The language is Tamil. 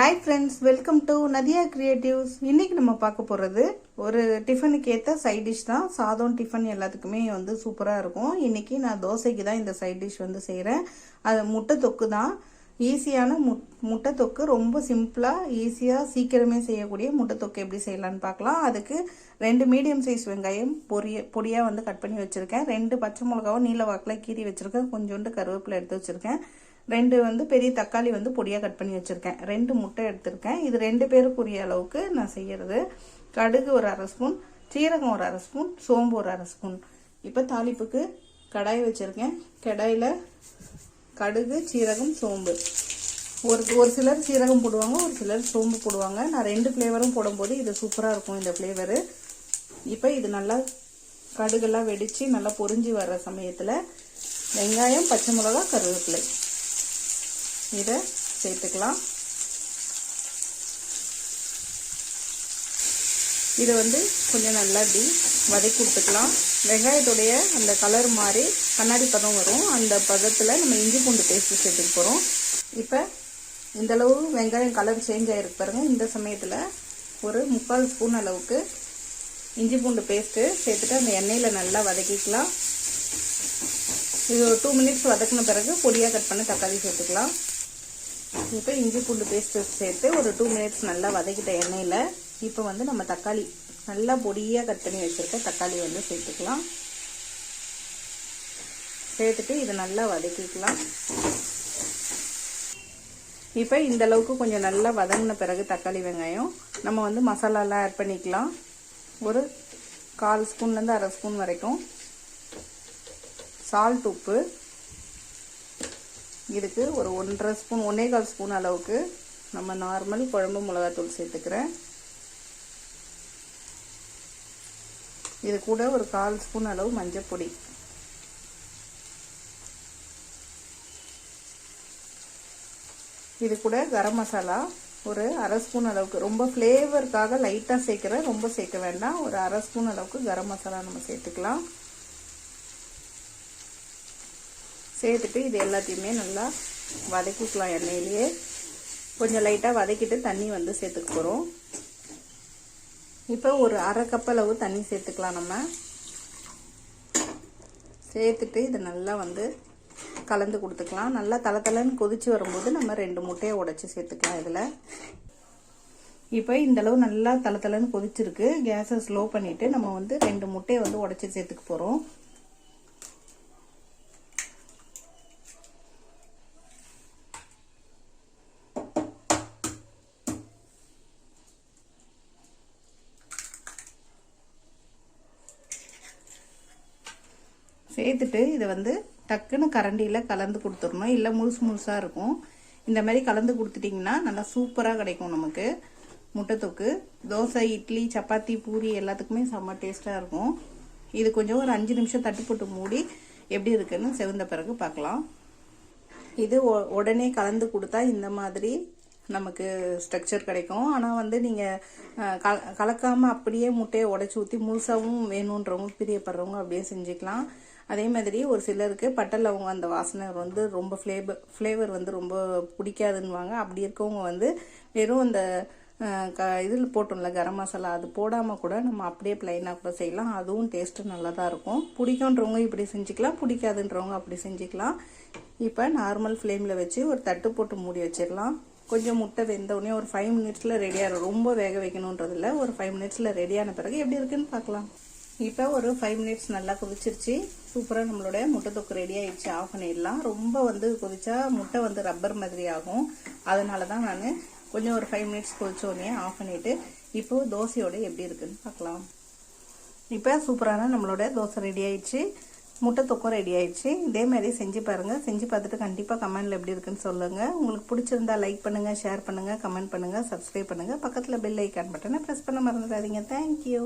Hi friends welcome to Nadiya creatives இன்றைக்கி நம்ம பார்க்க போகிறது ஒரு டிஃபனுக்கு ஏற்ற சைட் டிஷ் தான். சாதம் டிஃபன் எல்லாத்துக்குமே வந்து சூப்பராக இருக்கும். இன்றைக்கி நான் தோசைக்கு தான் இந்த சைட் டிஷ் வந்து செய்கிறேன் அது முட்டை தொக்கு தான். ஈஸியான முட் முட்டை தொக்கு. ரொம்ப சிம்பிளாக ஈஸியாக சீக்கிரமே செய்யக்கூடிய முட்டை தொக்கு எப்படி செய்யலான்னு பார்க்கலாம். அதுக்கு ரெண்டு மீடியம் சைஸ் வெங்காயம் பொரிய பொடியாக வந்து கட் பண்ணி வச்சுருக்கேன். ரெண்டு பச்சை மிளகாவும் நீல வாக்கில் கீறி வச்சுருக்கேன். கொஞ்சோண்டு கருவேப்பிலை எடுத்து வச்சுருக்கேன். ரெண்டு வந்து பெரிய தக்காளி வந்து பொடியாக கட் பண்ணி வச்சுருக்கேன். ரெண்டு முட்டை எடுத்திருக்கேன். இது ரெண்டு பேருக்குரிய அளவுக்கு நான் செய்கிறது கடுகு ஒரு அரை ஸ்பூன் சீரகம் ஒரு அரை ஸ்பூன் சோம்பு ஒரு அரை ஸ்பூன். இப்போ தாளிப்புக்கு கடாய் வச்சுருக்கேன். கடாயில் கடுகு சீரகம் சோம்பு. ஒரு ஒரு சிலர் சீரகம் போடுவாங்க ஒரு சிலர் சோம்பு போடுவாங்க. நான் ரெண்டு ஃப்ளேவரும் போடும்போது இது சூப்பராக இருக்கும் இந்த ஃப்ளேவரு இப்போ இது நல்லா கடுகெல்லாம் வெடித்து நல்லா பொறிஞ்சி வர்ற சமயத்தில் வெங்காயம் பச்சை மிளகா கருவேப்பிலை. இதை சேர்த்துக்கலாம். இதை வந்து கொஞ்சம் நல்லா இப்படி வதக்கி கொடுத்துக்கலாம். வெங்காயத்துடைய அந்த கலர் மாதிரி கண்ணாடி பதம் வரும். அந்த பதத்தில் நம்ம இஞ்சி பூண்டு பேஸ்ட்டு சேர்த்துக்க போகிறோம் இப்போ இந்தளவு வெங்காயம் கலர் சேஞ்ச் ஆகிருக்கு பாருங்கள் இந்த சமயத்தில் ஒரு முக்கால் ஸ்பூன் அளவுக்கு இஞ்சி பூண்டு பேஸ்ட்டு சேர்த்துட்டு அந்த எண்ணெயில் நல்லா வதக்கிக்கலாம். இது ஒரு டூ மினிட்ஸ் வதக்கின பிறகு பொடியாக கட் பண்ணி தக்காளி சேர்த்துக்கலாம். இப்போ இஞ்சி பூண்டு பேஸ்ட்டு சேர்த்து ஒரு டூ மினிட்ஸ் நல்லா வதக்கிட்ட எண்ணெயில் இப்போ வந்து நம்ம தக்காளி நல்லா பொடியாக கட் பண்ணி வச்சுருக்க தக்காளி வந்து சேர்த்துக்கலாம். சேர்த்துட்டு இதை நல்லா வதக்கிக்கலாம். இப்போ இந்த அளவுக்கு கொஞ்சம் நல்லா வதங்கின பிறகு தக்காளி வெங்காயம் நம்ம வந்து மசாலாலாம் ஆட் பண்ணிக்கலாம். ஒரு கால் ஸ்பூன்லேருந்து அரை ஸ்பூன் வரைக்கும் சால்ட் உப்பு. இதுக்கு ஒரு ஒன்றரை ஸ்பூன் ஒன்றே கால் ஸ்பூன் அளவுக்கு நம்ம நார்மல் குழம்பு மிளகாத்தூள் சேர்த்துக்கிறேன். இது கூட ஒரு கால் ஸ்பூன் அளவு மஞ்சப்பொடி இது கூட கரம் மசாலா ஒரு அரை ஸ்பூன் அளவுக்கு. ரொம்ப ஃப்ளேவருக்காக லைட்டாக சேர்க்குறேன் ரொம்ப சேர்க்க வேண்டாம். ஒரு அரை ஸ்பூன் அளவுக்கு கரம் மசாலா நம்ம சேர்த்துக்கலாம். சேர்த்துட்டு இது எல்லாத்தையுமே நல்லா வதக்கிக்கலாம் எண்ணெயிலேயே. கொஞ்சம் லைட்டாக வதக்கிட்டு தண்ணி வந்து சேர்த்துக்க போகிறோம் இப்போ ஒரு அரை கப் அளவு தண்ணி சேர்த்துக்கலாம் நம்ம. சேர்த்துட்டு இது நல்லா வந்து கலந்து கொடுத்துக்கலாம். நல்லா தலை தலைன்னு கொதிச்சு வரும்போது நம்ம ரெண்டு முட்டையை உடச்சி சேர்த்துக்கலாம் இதில். இப்போ இந்தளவு நல்லா தலை தலைன்னு கொதிச்சிருக்கு. கேஸை ஸ்லோ பண்ணிவிட்டு நம்ம வந்து ரெண்டு முட்டையை வந்து உடச்சி சேர்த்துக்க போகிறோம் சேர்த்துட்டு இதை வந்து டக்குன்னு கரண்டியில் கலந்து கொடுத்துடணும். இல்லை முழுசு முழுசாக இருக்கும். இந்த மாதிரி கலந்து கொடுத்துட்டிங்கன்னா நல்லா சூப்பராக கிடைக்கும் நமக்கு. முட்டை தொக்கு தோசை இட்லி சப்பாத்தி பூரி எல்லாத்துக்குமே செம்ம டேஸ்ட்டாக இருக்கும். இது கொஞ்சம் ஒரு அஞ்சு நிமிஷம் தட்டு போட்டு மூடி எப்படி இருக்குன்னு செவந்த பிறகு பார்க்கலாம். இது உடனே கலந்து கொடுத்தா இந்த மாதிரி நமக்கு ஸ்ட்ரக்சர் கிடைக்கும். ஆனால் வந்து நீங்கள் கல கலக்காமல் அப்படியே முட்டையை உடச்சி ஊற்றி முழுசாகவும் வேணுன்றவங்க பிரியப்படுறவங்க அப்படியே செஞ்சுக்கலாம். அதே மாதிரி ஒரு சிலருக்கு பட்டல் அவங்க அந்த வாசனை வந்து ரொம்ப ஃப்ளேவர் ஃப்ளேவர் வந்து ரொம்ப பிடிக்காதுன்னுவாங்க. அப்படி இருக்கவங்க வந்து வெறும் அந்த க இதில் போட்டோம்ல கரம் மசாலா அது போடாமல் கூட நம்ம அப்படியே ப்ளைனாக கூட செய்யலாம். அதுவும் டேஸ்ட்டு நல்லா தான் இருக்கும். பிடிக்குன்றவங்க இப்படி செஞ்சுக்கலாம் பிடிக்காதுன்றவங்க அப்படி செஞ்சுக்கலாம். இப்போ நார்மல் ஃப்ளேமில் வச்சு ஒரு தட்டு போட்டு மூடி வச்சிடலாம். கொஞ்சம் முட்டை வெந்தவுடனே ஒரு ஃபைவ் மினிட்ஸில் ரெடியாக ரொம்ப வேக வைக்கணுன்றதில்ல. ஒரு ஃபைவ் மினிட்ஸில் ரெடியான பிறகு எப்படி இருக்குன்னு பார்க்கலாம். இப்போ ஒரு ஃபைவ் மினிட்ஸ் நல்லா கொதிச்சிருச்சு. சூப்பராக நம்மளோட முட்டை தொக்கு ரெடி ஆகிடுச்சு ஆஃப் பண்ணிடலாம். ரொம்ப வந்து கொதிச்சா முட்டை வந்து ரப்பர் மாதிரி ஆகும். அதனால தான் நான் கொஞ்சம் ஒரு ஃபைவ் மினிட்ஸ் கொதிச்சோடனே ஆஃப் பண்ணிவிட்டு இப்போது தோசையோட எப்படி இருக்குன்னு பார்க்கலாம். இப்போ சூப்பரான நம்மளோட தோசை ரெடி ஆயிடுச்சு. முட்டை தொக்கம் ரெடி ஆயிடுச்சு. இதே மாதிரி செஞ்சு பாருங்கள் செஞ்சு பார்த்துட்டு கண்டிப்பாக கமெண்டில் எப்படி இருக்குன்னு சொல்லுங்கள் உங்களுக்கு பிடிச்சிருந்தா லைக் பண்ணுங்கள் ஷேர் பண்ணுங்கள் கமெண்ட் பண்ணுங்கள் சப்ஸ்கிரைப் பண்ணுங்கள் பக்கத்தில் பெல் ஐக்கான் பட்டனை ப்ரெஸ் பண்ண மறந்துடாதீங்க. தேங்க்யூ